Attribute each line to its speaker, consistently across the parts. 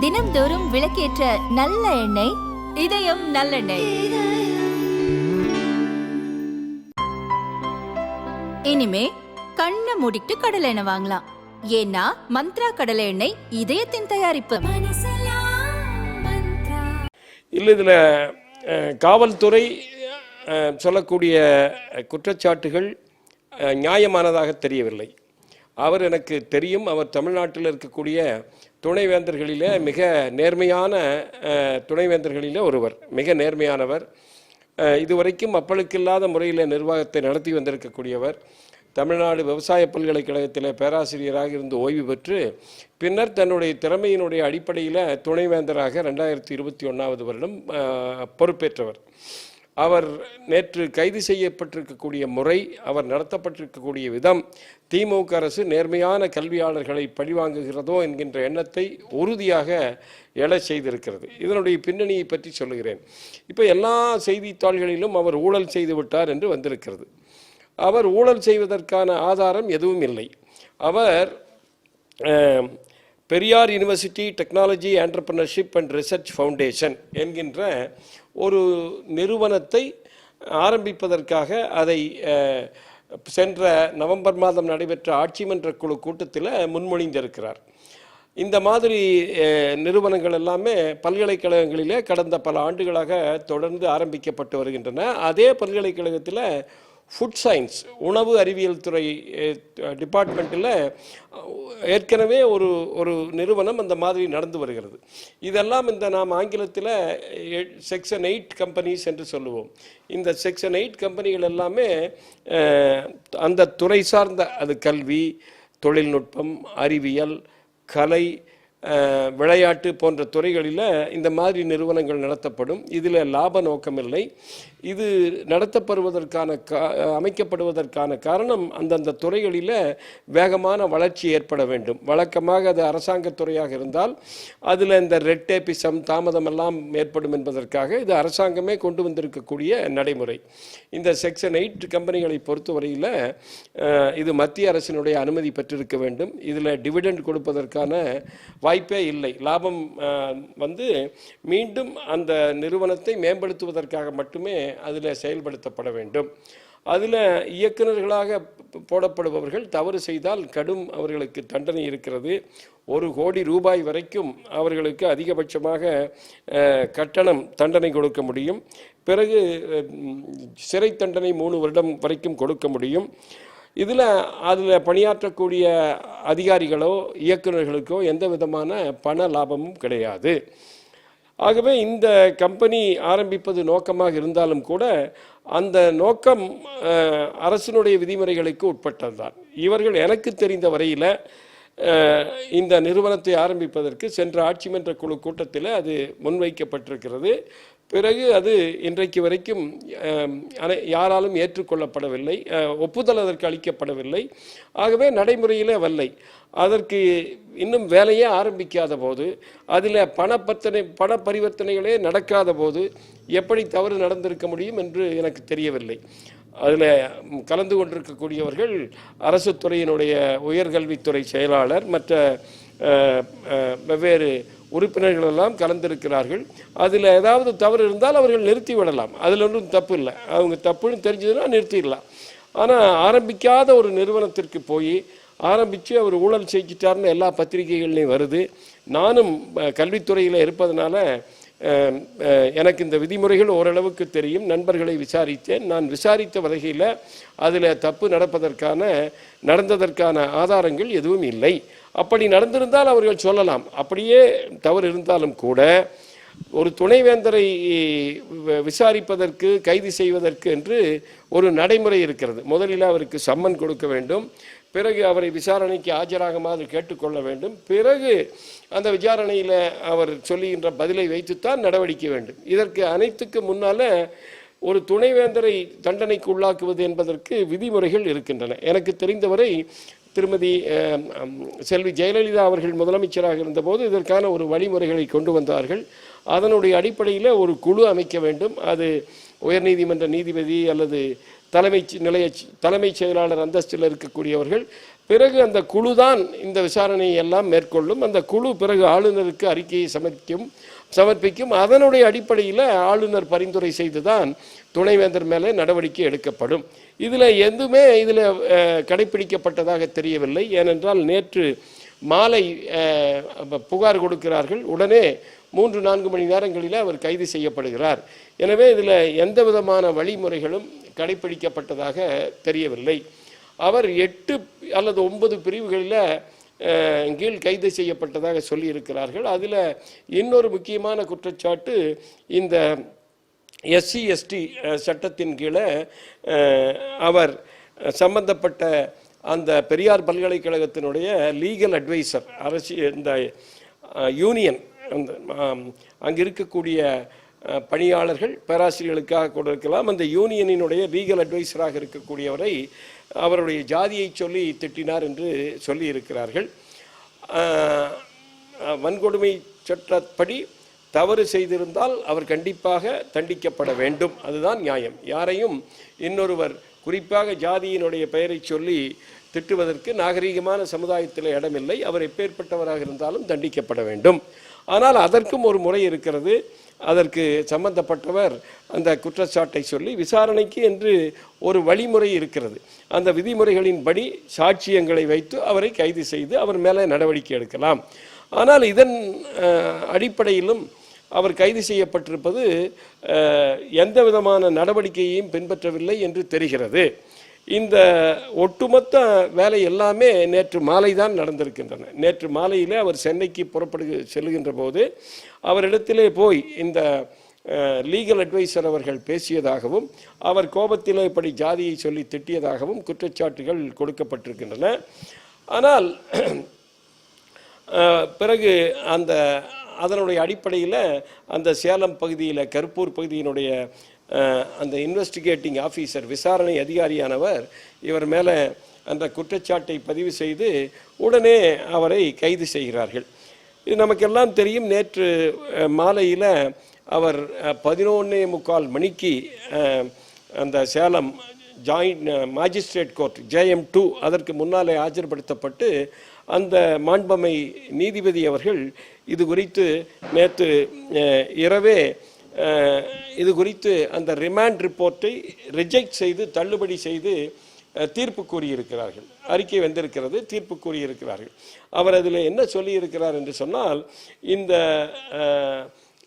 Speaker 1: தினம்தோறும் விளக்கேற்ற நல்ல எண்ணெய் இதயம் நல்லெண்ணெய். இனிமே கண்ணை மூடிட்டு கடலை எண்ணெய் வாங்கலாம். ஏன்னா மந்த்ரா கடலை எண்ணெய் இதயத்தின் தயாரிப்பு.
Speaker 2: இல்லை இதில் காவல்துறை அஹ், சொல்லக்கூடிய குற்றச்சாட்டுகள் அஹ், நியாயமானதாக தெரியவில்லை. அவர் எனக்கு தெரியும் அவர் தமிழ்நாட்டில் இருக்கக்கூடிய துணைவேந்தர்களிலே மிக நேர்மையான துணைவேந்தர்களில் துணைவேந்தர்களிலே ஒருவர் மிக நேர்மையானவர். இதுவரைக்கும் அப்பளுக்கில்லாத முறையில் நிர்வாகத்தை நடத்தி வந்திருக்கக்கூடியவர். தமிழ்நாடு விவசாய பல்கலைக்கழகத்தில் பேராசிரியராக இருந்து ஓய்வு பெற்று பின்னர் தன்னுடைய திறமையினுடைய அடிப்படையில் துணைவேந்தராக ரெண்டாயிரத்தி இருபத்தி ஒன்றாவது வருடம் பொறுப்பேற்றவர். அவர் நேற்று கைது செய்யப்பட்டிருக்கக்கூடிய முறை அவர் நடத்தப்பட்டிருக்கக்கூடிய விதம் திமுக அரசு நேர்மையான கல்வியாளர்களை பழிவாங்குகிறதோ என்கின்ற எண்ணத்தை உறுதியாக எழச் செய்திருக்கிறது. இதனுடைய பின்னணியை பற்றி சொல்லுகிறேன். இப்போ எல்லா செய்தித்தாள்களிலும் அவர் ஊழல் செய்து விட்டார் என்று வந்திருக்கிறது. அவர் ஊழல் செய்வதற்கான ஆதாரம் எதுவும் இல்லை. அவர் Periyar university technology entrepreneurship and research foundation என்கின்ற ஒரு நிறுவனத்தை ஆரம்பிப்பதற்காக அதை சென்ற நவம்பர் மாதம் நடைபெற்ற ஆட்சி மன்ற குழு கூட்டத்தில் முன்மொழிந்திருக்கிறார். இந்த மாதிரி நிறுவனங்கள் எல்லாமே பல்கலைக்கழகங்களிலே கடந்த பல ஆண்டுகளாக தொடர்ந்து ஆரம்பிக்கப்பட்டு வருகின்றன. அதே பல்கலைக்கழகத்தில் ஃபுட் சயின்ஸ் உணவு அறிவியல் துறை டிபார்ட்மெண்ட்டில் ஏற்கனவே ஒரு ஒரு நிறுவனம் அந்த மாதிரி நடந்து வருகிறது. இதெல்லாம் இந்த நாம் ஆங்கிலத்தில் செக்ஷன் எயிட் கம்பெனிஸ் என்று சொல்லுவோம். இந்த செக்ஷன் எயிட் கம்பெனிகள் எல்லாமே அந்த துறை சார்ந்த அது கல்வி தொழில்நுட்பம் அறிவியல் கலை விளையாட்டு போன்ற துறைகளில் இந்த மாதிரி நிறுவனங்கள் நடத்தப்படும். இதில் லாப நோக்கமில்லை. இது நடத்தப்படுவதற்கான கா அமைக்கப்படுவதற்கான காரணம் அந்தந்த துறைகளில் வேகமான வளர்ச்சி ஏற்பட வேண்டும். வழக்கமாக அது அரசாங்கத் துறையாக இருந்தால் அதில் இந்த ரெட் டேபிசம் தாமதமெல்லாம் ஏற்படும் என்பதற்காக இது அரசாங்கமே கொண்டு வந்திருக்கக்கூடிய நடைமுறை. இந்த செக்ஷன் எயிட் கம்பெனிகளை பொறுத்தவரையில் இது மத்திய அரசினுடைய அனுமதி பெற்றிருக்க வேண்டும். இதில் டிவிடெண்ட் கொடுப்பதற்கான வாய்ப்பு வாய்ப்பே இல்லை. லாபம் வந்து மீண்டும் அந்த நிறுவனத்தை மேம்படுத்துவதற்காக மட்டுமே அதில் செயல்படுத்தப்பட வேண்டும். அதில் இயக்குநர்களாக போடப்படுபவர்கள் தவறு செய்தால் கடும் அவர்களுக்கு தண்டனை இருக்கிறது. ஒரு கோடி ரூபாய் வரைக்கும் அவர்களுக்கு அதிகபட்சமாக கட்டணம் தண்டனை கொடுக்க முடியும். பிறகு சிறை தண்டனை மூணு வருடம் வரைக்கும் கொடுக்க முடியும். இதில் அதில் பணியாற்றக்கூடிய அதிகாரிகளோ இயக்குநர்களுக்கோ எந்த விதமான பண லாபமும் கிடையாது. ஆகவே இந்த கம்பெனி ஆரம்பிப்பது நோக்கமாக இருந்தாலும் கூட அந்த நோக்கம் அரசினுடைய விதிமுறைகளுக்கு உட்பட்டதுதான். இவர்கள் எனக்கு தெரிந்த வரையில் இந்த நிறுவனத்தை ஆரம்பிப்பதற்கு சென்ற ஆட்சி மன்ற குழு கூட்டத்தில் அது முன்வைக்கப்பட்டிருக்கிறது. பிறகு அது இன்றைக்கு வரைக்கும் யாராலும் ஏற்றுக்கொள்ளப்படவில்லை ஒப்புதல் அதற்கு அளிக்கப்படவில்லை. ஆகவே நடைமுறையிலே வரலை. அதற்கு இன்னும் வேலையே ஆரம்பிக்காத போது அதில் பணப்பத்தனை பண பரிவர்த்தனைகளே நடக்காத போது எப்படி தவறு நடந்திருக்க முடியும் என்று எனக்கு தெரியவில்லை. அதில் கலந்து கொண்டிருக்கக்கூடியவர்கள் அரசு துறையினுடைய உயர்கல்வித்துறை செயலாளர் மற்ற வெவ்வேறு உறுப்பினர்கள் எல்லாம் கலந்திருக்கிறார்கள். அதில் ஏதாவது தவறு இருந்தால் அவர்கள் நிறுத்தி விடலாம். அதில் ஒன்றும் தப்பு இல்லை. அவங்க தப்புன்னு தெரிஞ்சதுன்னா நிறுத்திடலாம். ஆனால் ஆரம்பிக்காத ஒரு நிறுவனத்திற்கு போய் ஆரம்பித்து அவர் ஊழல் செஞ்சிட்டார்னு எல்லா பத்திரிகைகள்லையும் வருது. நானும் கல்வித்துறையில் இருப்பதனால எனக்கு இந்த விதிமுறைகள் ஓரளவுக்கு தெரியும். நண்பர்களை விசாரித்தேன். நான் விசாரித்த வகையில் அதில் தப்பு நடப்பதற்கான நடந்ததற்கான ஆதாரங்கள் எதுவும் இல்லை. அப்படி நடந்திருந்தால் அவர்கள் சொல்லலாம். அப்படியே தவறு இருந்தாலும் கூட ஒரு துணைவேந்தரை விசாரிப்பதற்கு கைது செய்வதற்கு என்று ஒரு நடைமுறை இருக்கிறது. முதலில் அவருக்கு சம்மன் கொடுக்க வேண்டும். பிறகு அவரை விசாரணைக்கு ஆஜராகுமாறு கேட்டுக்கொள்ள வேண்டும். பிறகு அந்த விசாரணையில் அவர் சொல்லுகின்ற பதிலை வைத்துத்தான் நடவடிக்கை வேண்டும். இதற்கு அனைத்துக்கு முன்னால் ஒரு துணைவேந்தரை தண்டனைக்கு உள்ளாக்குவது என்பதற்கு விதிமுறைகள் இருக்கின்றன. எனக்கு தெரிந்தவரை திருமதி செல்வி ஜெயலலிதா அவர்கள் முதலமைச்சராக இருந்தபோது இதற்கான ஒரு வழிமுறைகளை கொண்டு வந்தார்கள். அதனுடைய அடிப்படையில் ஒரு குழு அமைக்க வேண்டும். அது உயர்நீதிமன்ற நீதிபதி அல்லது தலைமை நிலைய தலைமைச் செயலாளர் அந்தஸ்தில் இருக்கக்கூடியவர்கள் பிறகு அந்த குழு தான் இந்த விசாரணையை எல்லாம் மேற்கொள்ளும். அந்த குழு பிறகு ஆளுநருக்கு அறிக்கையை சமர்ப்பிக்கும் சமர்ப்பிக்கும். அதனுடைய அடிப்படையில் ஆளுநர் பரிந்துரை செய்து தான் துணைவேந்தர் மேலே நடவடிக்கை எடுக்கப்படும். இதில் எதுவுமே இதில் கடைபிடிக்கப்பட்டதாக தெரியவில்லை. ஏனென்றால் நேற்று மாலை புகார் கொடுக்கிறார்கள். உடனே மூன்று நான்கு மணி நேரங்களில் அவர் கைது செய்யப்படுகிறார். எனவே இதில் எந்த விதமான வழிமுறைகளும் கடைபிடிக்கப்பட்டதாக தெரியவில்லை. அவர் எட்டு அல்லது ஒன்பது பிரிவுகளில் கீழ் கைது செய்யப்பட்டதாக சொல்லியிருக்கிறார்கள். அதில் இன்னொரு முக்கியமான குற்றச்சாட்டு இந்த எஸ்சி எஸ்டி சட்டத்தின் கீழே அவர் சம்பந்தப்பட்ட அந்த பெரியார் பல்கலைக்கழகத்தினுடைய லீகல் அட்வைசர் அரசு இந்த யூனியன் அந்த அங்கே அங்கு இருக்கக்கூடிய பணியாளர்கள் பேராசிரியர்களுக்காக கூட இருக்கலாம் அந்த யூனியனினுடைய லீகல் அட்வைசராக இருக்கக்கூடியவரை அவருடைய ஜாதியை சொல்லி திட்டினார் என்று சொல்லி இருக்கிறார்கள் வன்கொடுமை சட்டப்படி தவறு செய்திருந்தால் அவர் கண்டிப்பாக தண்டிக்கப்பட வேண்டும். அதுதான் நியாயம். யாரையும் இன்னொருவர் குறிப்பாக ஜாதியினுடைய பெயரை சொல்லி திட்டுவதற்கு நாகரீகமான சமுதாயத்தில் இடமில்லை. அவர் எப்பேற்பட்டவராக இருந்தாலும் தண்டிக்கப்பட வேண்டும். ஆனால் அதற்கும் ஒரு முறை இருக்கிறது. அதற்கு சம்பந்தப்பட்டவர் அந்த குற்றச்சாட்டை சொல்லி விசாரணைக்கு என்று ஒரு வழிமுறை இருக்கிறது. அந்த விதிமுறைகளின்படி சாட்சியங்களை வைத்து அவரை கைது செய்து அவர் மேலே நடவடிக்கை எடுக்கலாம். ஆனால் இதன் அடிப்படையிலும் அவர் கைது செய்யப்பட்டிருப்பது எந்த விதமான நடவடிக்கையையும் பின்பற்றவில்லை என்று தெரிகிறது. இந்த ஒட்டுமொத்த வேலை எல்லாமே நேற்று மாலை தான் நடந்திருக்கின்றன. நேற்று மாலையிலே அவர் சென்னைக்கு புறப்படு செல்லுகின்ற போது அவரிடத்திலே போய் இந்த லீகல் அட்வைசர் அவர்கள் பேசியதாகவும் அவர் கோபத்திலே இப்படி ஜாதியை சொல்லி திட்டியதாகவும் குற்றச்சாட்டுகள் கொடுக்கப்பட்டிருக்கின்றன. ஆனால் பிறகு அந்த அதனுடைய அடிப்படையில் அந்த சேலம் பகுதியில் கருப்பூர் பகுதியினுடைய அந்த இன்வெஸ்டிகேட்டிங் ஆஃபீஸர் விசாரணை அதிகாரியானவர் இவர் மேலே அந்த குற்றச்சாட்டை பதிவு செய்து உடனே அவரை கைது செய்கிறார்கள். இது நமக்கெல்லாம் தெரியும் நேற்று மாலையில் அவர் பதினொன்னே முக்கால் மணிக்கு அந்த Salem join magistrate court JM two அதற்கு முன்னாலே ஆஜர்படுத்தப்பட்டு அந்த மாண்பமை நீதிபதி அவர்கள் இது குறித்து நேற்று இரவே இது குறித்து அந்த ரிமாண்ட் ரிப்போர்ட்டை ரிஜெக்ட் செய்து தள்ளுபடி செய்து தீர்ப்பு கூறியிருக்கிறார்கள். அறிக்கை வந்திருக்கிறது தீர்ப்பு கூறியிருக்கிறார்கள். அவர் அதில் என்ன சொல்லியிருக்கிறார் என்று சொன்னால் இந்த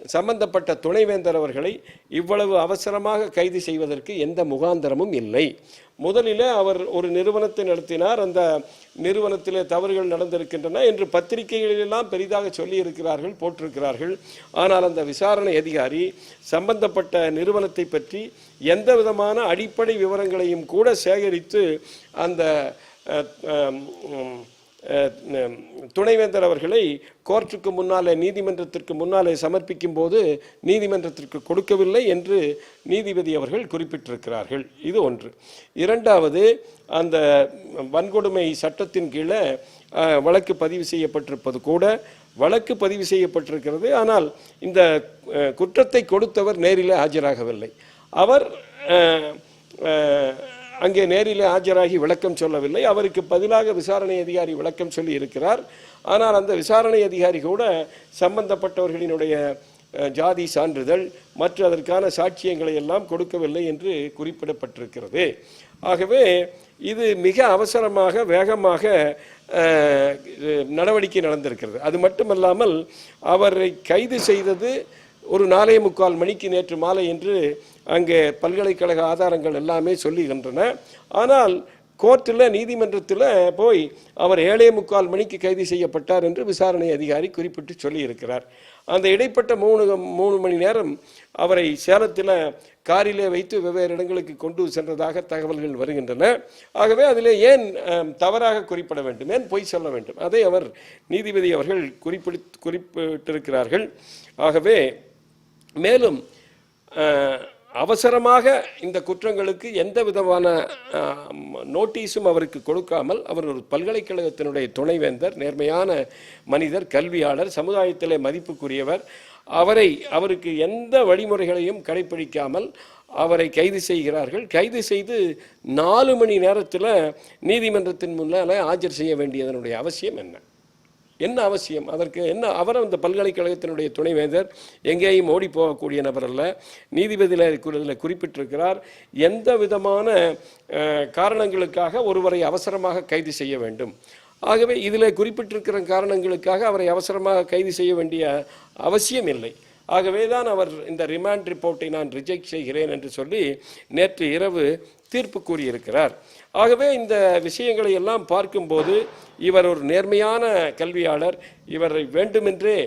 Speaker 2: சம்பந்தப்பட்ட துணைவேந்தர் அவர்களை இவ்வளவு அவசரமாக கைது செய்வதற்கு எந்த முகாந்தரமும் இல்லை. முதலில் அவர் ஒரு நிறுவனத்தை நடத்தினார். அந்த நிறுவனத்தில் தவறுகள் நடந்திருக்கின்றன என்று பத்திரிகைகளிலெல்லாம் பெரிதாக சொல்லியிருக்கிறார்கள் போட்டிருக்கிறார்கள். ஆனால் அந்த விசாரணை அதிகாரி சம்பந்தப்பட்ட நிறுவனத்தை பற்றி எந்த விதமான அடிப்படை விவரங்களையும் கூட சேகரித்து அந்த துணைவேந்தர் அவர்களை கோர்ட்டுக்கு முன்னாலே நீதிமன்றத்திற்கு முன்னாலே சமர்ப்பிக்கும் போது நீதிமன்றத்திற்கு கொடுக்கவில்லை என்று நீதிபதி அவர்கள் குறிப்பிட்டிருக்கிறார்கள். இது ஒன்று. இரண்டாவது அந்த வன்கொடுமை சட்டத்தின் கீழே வழக்கு பதிவு செய்யப்பட்டிருப்பது கூட வழக்கு பதிவு செய்யப்பட்டிருக்கிறது. ஆனால் இந்த குற்றத்தை கொடுத்தவர் நேரில் ஆஜராகவில்லை. அவர் அங்கே நேரிலே ஆஜராகி விளக்கம் சொல்லவில்லை. அவருக்கு பதிலாக விசாரணை அதிகாரி விளக்கம் சொல்லி இருக்கிறார். ஆனால் அந்த விசாரணை அதிகாரி கூட சம்பந்தப்பட்டவர்களினுடைய ஜாதி சான்றிதழ் மற்ற அதற்கான சாட்சியங்களை எல்லாம் கொடுக்கவில்லை என்று குறிப்பிடப்பட்டிருக்கிறது. ஆகவே இது மிக அவசரமாக வேகமாக நடவடிக்கை நடந்திருக்கிறது. அது மட்டுமல்லாமல் அவரை கைது செய்தது ஒரு நாலே முக்கால் மணிக்கு நேற்று மாலை என்று அங்கே பல்கலைக்கழக ஆதாரங்கள் எல்லாமே சொல்லுகின்றன. ஆனால் கோர்ட்டில் நீதிமன்றத்தில் போய் அவர் ஏழே முக்கால் மணிக்கு கைது செய்யப்பட்டார் என்று விசாரணை அதிகாரி குறிப்பிட்டு சொல்லியிருக்கிறார். அந்த இடைப்பட்ட மூணு மூணு மணி நேரம் அவரை சேலத்தில் காரிலே வைத்து வெவ்வேறு இடங்களுக்கு கொண்டு சென்றதாக தகவல்கள் வருகின்றன. ஆகவே அதில் ஏன் தவறாக குறிப்பிட வேண்டும்? ஏன் பொய் சொல்ல வேண்டும்? அதை அவர் நீதிபதி அவர்கள் குறிப்பிடு குறிப்பிட்டிருக்கிறார்கள். ஆகவே மேலும் அவசரமாக இந்த குற்றங்களுக்கு எந்த விதமான நோட்டீஸும் அவருக்கு கொடுக்காமல் அவர் ஒரு பல்கலைக்கழகத்தினுடைய துணைவேந்தர் நேர்மையான மனிதர் கல்வியாளர் சமுதாயத்திலே மதிப்புக்குரியவர். அவரை அவருக்கு எந்த வழிமுறைகளையும் கடைப்பிடிக்காமல் அவரை கைது செய்கிறார்கள். கைது செய்து நாலு மணி நேரத்தில் நீதிமன்றத்தின் முன்னால் ஆஜர் செய்ய வேண்டியதனுடைய அவசியம் என்ன? என்ன அவசியம்? அதற்கு என்ன அவர் அந்த பல்கலைக்கழகத்தினுடைய துணைவேந்தர் எங்கேயும் ஓடி போகக்கூடிய நபர் அல்ல. நீதிபதியில் இதில் குறிப்பிட்டிருக்கிறார் எந்த விதமான காரணங்களுக்காக ஒருவரை அவசரமாக கைது செய்ய வேண்டும். ஆகவே இதில் குறிப்பிட்டிருக்கிற காரணங்களுக்காக அவரை அவசரமாக கைது செய்ய வேண்டிய அவசியம் இல்லை. ஆகவே தான் அவர் இந்த ரிமாண்ட் ரிப்போர்ட்டை நான் ரிஜெக்ட் செய்கிறேன் என்று சொல்லி நேற்று இரவு தீர்ப்பு கூறியிருக்கிறார். ஆகவே இந்த விஷயங்களை எல்லாம் பார்க்கும்போது இவர் ஒரு நேர்மையான கல்வியாளர் இவரை வேண்டுமென்றே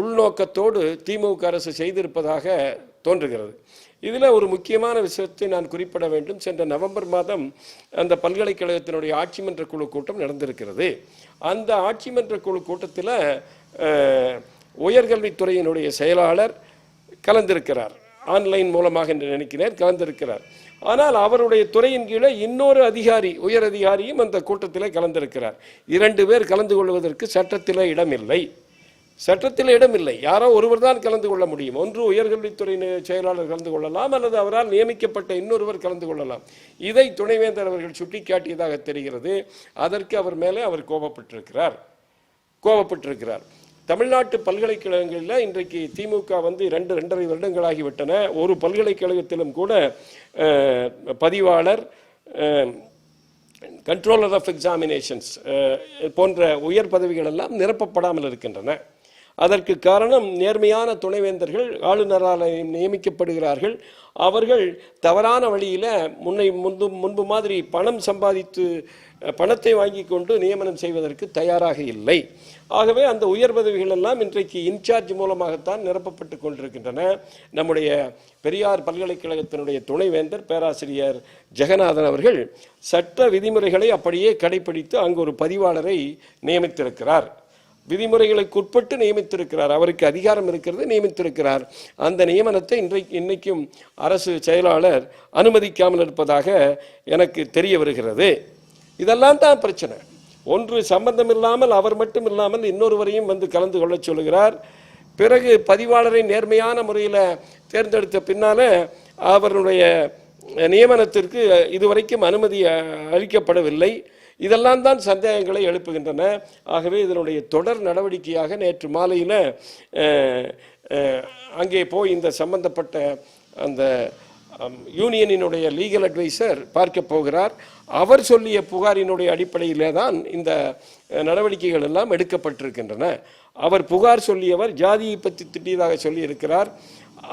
Speaker 2: உள்நோக்கத்தோடு திமுக அரசு செய்திருப்பதாக தோன்றுகிறது. இதில் ஒரு முக்கியமான விஷயத்தை நான் குறிப்பிட வேண்டும். சென்ற நவம்பர் மாதம் அந்த பல்கலைக்கழகத்தினுடைய ஆட்சி மன்ற குழு கூட்டம் நடந்திருக்கிறது. அந்த ஆட்சி மன்ற குழு கூட்டத்தில் உயர்கல்வித்துறையினுடைய செயலாளர் கலந்திருக்கிறார். ஆன்லைன் மூலமாக என்று நினைக்கிறேன் கலந்திருக்கிறார். ஆனால் அவருடைய துறையின் கீழே இன்னொரு அதிகாரி உயர் அதிகாரியும் அந்த கூட்டத்தில் கலந்திருக்கிறார். இரண்டு பேர் கலந்து கொள்வதற்கு சட்டத்தில் இடமில்லை. சட்டத்தில் இடமில்லை. யாரோ ஒருவர் தான் கலந்து கொள்ள முடியும். ஒன்று உயர்கல்வித்துறை செயலாளர் கலந்து கொள்ளலாம் அல்லது அவரால் நியமிக்கப்பட்ட இன்னொருவர் கலந்து கொள்ளலாம். இதை துணைவேந்தர் அவர்கள் சுட்டிக்காட்டியதாக தெரிகிறது. அதற்கு அவர் மேலே அவர் கோபப்பட்டிருக்கிறார். கோபப்பட்டிருக்கிறார். தமிழ்நாட்டு பல்கலைக்கழகங்களில் இன்றைக்கு திமுக வந்து ரெண்டு ரெண்டரை வருடங்களாகிவிட்டன. ஒரு பல்கலைக்கழகத்திலும் கூட பதிவாளர் கண்ட்ரோலர் ஆஃப் எக்ஸாமினேஷன்ஸ் போன்ற உயர் பதவிகள் எல்லாம் நிரப்பப்படாமல் இருக்கின்றன. அதற்கு காரணம் நேர்மையான துணைவேந்தர்கள் ஆளுநரால் நியமிக்கப்படுகிறார்கள். அவர்கள் தவறான வழியில் முன்னை முன்பு முன்பு மாதிரி பணம் சம்பாதித்து பணத்தை வாங்கி கொண்டு நியமனம் செய்வதற்கு தயாராக இல்லை. ஆகவே அந்த உயர் பதவிகள் எல்லாம் இன்றைக்கு இன்சார்ஜ் மூலமாகத்தான் நிரப்பப்பட்டு கொண்டிருக்கின்றன. நம்முடைய பெரியார் பல்கலைக்கழகத்தினுடைய துணைவேந்தர் பேராசிரியர் ஜெகநாதன் அவர்கள் சட்ட விதிமுறைகளை அப்படியே கடைபிடித்து அங்கு ஒரு பதிவாளரை நியமித்திருக்கிறார். விதிமுறைகளுக்கு உட்பட்டு நியமித்திருக்கிறார். அவருக்கு அதிகாரம் இருக்கிறது நியமித்திருக்கிறார். அந்த நியமனத்தை இன்றைக்கு இன்னைக்கும் அரசு செயலாளர் அனுமதிக்காமல் இருப்பதாக எனக்கு தெரிய வருகிறது. இதெல்லாம் தான் பிரச்சனை. ஒன்று சம்பந்தம் இல்லாமல் அவர் மட்டும் இல்லாமல் இன்னொருவரையும் வந்து கலந்து கொள்ளச் சொல்கிறார் பிறகு பதிவாளரை நேர்மையான முறையில் தேர்ந்தெடுத்த பின்னால அவருடைய நியமனத்திற்கு இதுவரைக்கும் அனுமதி அளிக்கப்படவில்லை. இதெல்லாம் தான் சந்தேகங்களை எழுப்புகின்றன. ஆகவே இதனுடைய தொடர் நடவடிக்கையாக நேற்று மாலையில் அங்கே போய் இந்த சம்பந்தப்பட்ட அந்த யூனியனினுடைய லீகல் அட்வைசர் பார்க்க போகிறார். அவர் சொல்லிய புகாரினுடைய அடிப்படையிலே தான் இந்த நடவடிக்கைகள் எல்லாம் எடுக்கப்பட்டிருக்கின்றன. அவர் புகார் சொல்லியவர் ஜாதியை பற்றி திட்டியதாக சொல்லியிருக்கிறார்.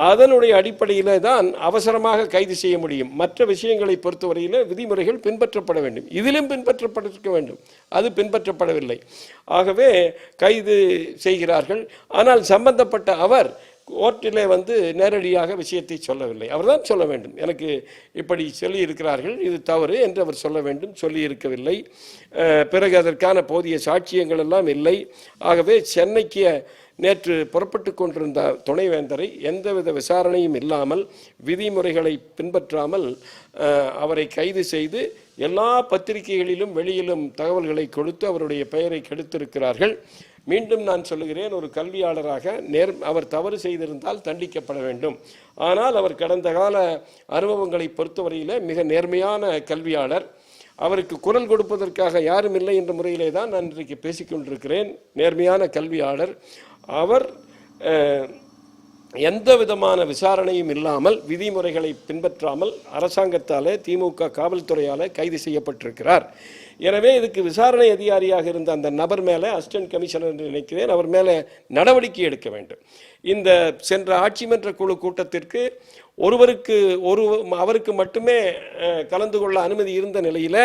Speaker 2: அதனுடைய அடிப்படையில் தான் அவசரமாக கைது செய்ய முடியும். மற்ற விஷயங்களை பொறுத்தவரையில் விதிமுறைகள் பின்பற்றப்பட வேண்டும். இதிலும் பின்பற்றப்பட்டிருக்க வேண்டும். அது பின்பற்றப்படவில்லை. ஆகவே கைது செய்கிறார்கள். ஆனால் சம்பந்தப்பட்ட அவர் கோர்ட்டிலே வந்து நேரடியாக விஷயத்தை சொல்லவில்லை. அவர் தான் சொல்ல வேண்டும். எனக்கு இப்படி சொல்லியிருக்கிறார்கள். இது தவறு என்று அவர் சொல்ல வேண்டும். சொல்லியிருக்கவில்லை. பிறகு அதற்கான போதிய சாட்சியங்கள் எல்லாம் இல்லை. ஆகவே சென்னைக்கு நேற்று புறப்பட்டு கொண்டிருந்த துணைவேந்தரை எந்தவித விசாரணையும் இல்லாமல் விதிமுறைகளை பின்பற்றாமல் அவரை கைது செய்து எல்லா பத்திரிகைகளிலும் வெளியிலும் தகவல்களை கொடுத்து அவருடைய பெயரை கெடுத்திருக்கிறார்கள். மீண்டும் நான் சொல்லுகிறேன் ஒரு கல்வியாளராக நேர் அவர் தவறு செய்திருந்தால் தண்டிக்கப்பட வேண்டும். ஆனால் அவர் கடந்த கால அனுபவங்களை பொறுத்தவரையில் மிக நேர்மையான கல்வியாளர். அவருக்கு குரல் கொடுப்பதற்காக யாரும் இல்லை என்ற முறையிலே தான் நான் இன்றைக்கு பேசிக்கொண்டிருக்கிறேன் நேர்மையான கல்வியாளர். அவர் எந்த விதமான விசாரணையும் இல்லாமல் விதிமுறைகளை பின்பற்றாமல் அரசாங்கத்தாலே திமுக காவல்துறையால் கைது செய்யப்பட்டிருக்கிறார். எனவே இதுக்கு விசாரணை அதிகாரியாக இருந்த அந்த நபர் மேலே அசிஸ்டன்ட் கமிஷனர் என்று நினைக்கிறேன் அவர் மேலே நடவடிக்கை எடுக்க வேண்டும். இந்த சென்ற ஆட்சி மன்ற குழு கூட்டத்திற்கு ஒருவருக்கு ஒரு அவருக்கு மட்டுமே கலந்து கொள்ள அனுமதி இருந்த நிலையில்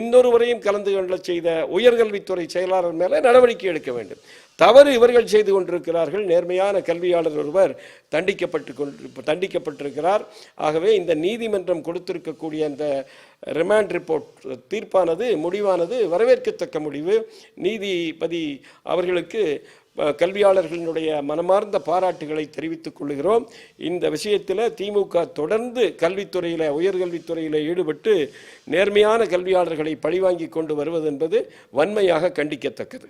Speaker 2: இன்னொருவரையும் கலந்து கொள்ள செய்த உயர்கல்வித்துறை செயலாளர் மேலே நடவடிக்கை எடுக்க வேண்டும். தவறு இவர்கள் செய்து கொண்டிருக்கிறார்கள். நேர்மையான கல்வியாளர் ஒருவர் தண்டிக்கப்பட்டு கொண்டு தண்டிக்கப்பட்டிருக்கிறார். ஆகவே இந்த நீதிமன்றம் கொடுத்திருக்கக்கூடிய அந்த ரிமாண்ட் ரிப்போர்ட் தீர்ப்பானது முடிவானது வரவேற்கத்தக்க முடிவு. நீதிபதி அவர்களுக்கு கல்வியாளர்களினுடைய மனமார்ந்த பாராட்டுகளை தெரிவித்துக் கொள்கிறோம். இந்த விஷயத்தில் திமுக தொடர்ந்து கல்வித்துறையில் உயர்கல்வித்துறையில் ஈடுபட்டு நேர்மையான கல்வியாளர்களை பழிவாங்கி கொண்டு வருவது என்பது வன்மையாக கண்டிக்கத்தக்கது.